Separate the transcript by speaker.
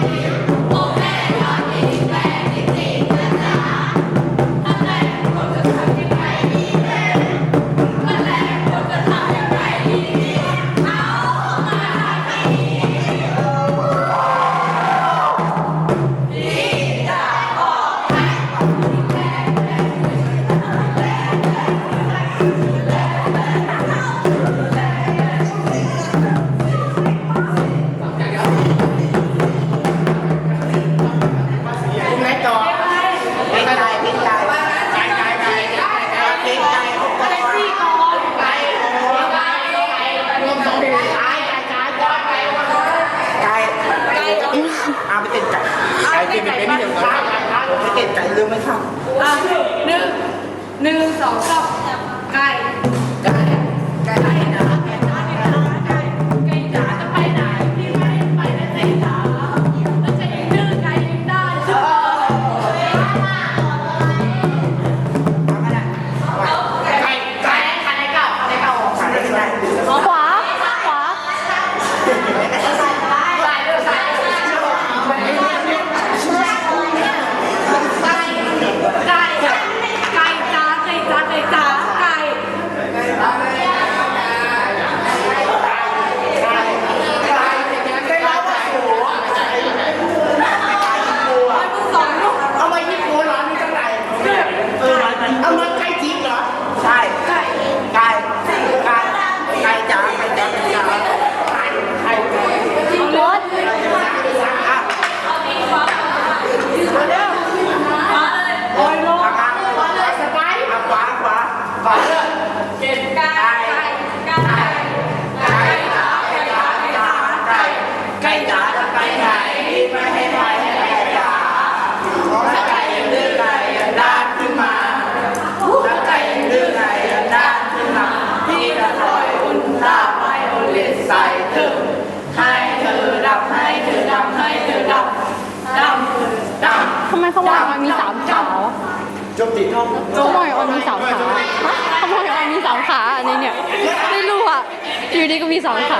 Speaker 1: Thank. ไม่
Speaker 2: เก็บไก่
Speaker 1: เรื่
Speaker 2: อ
Speaker 1: ง
Speaker 2: ไม่ทำ อะหนึ่งหนึ่งสองสอมไก่ Gracias. ขโมยออ
Speaker 3: นมีสามขา
Speaker 2: จบติดห้อง
Speaker 3: ขโมยออนมีสามขาขโมยออนมีสามขาอันนี้เนี่ยไม่รู้อะอยู่ดีก็มีสามขา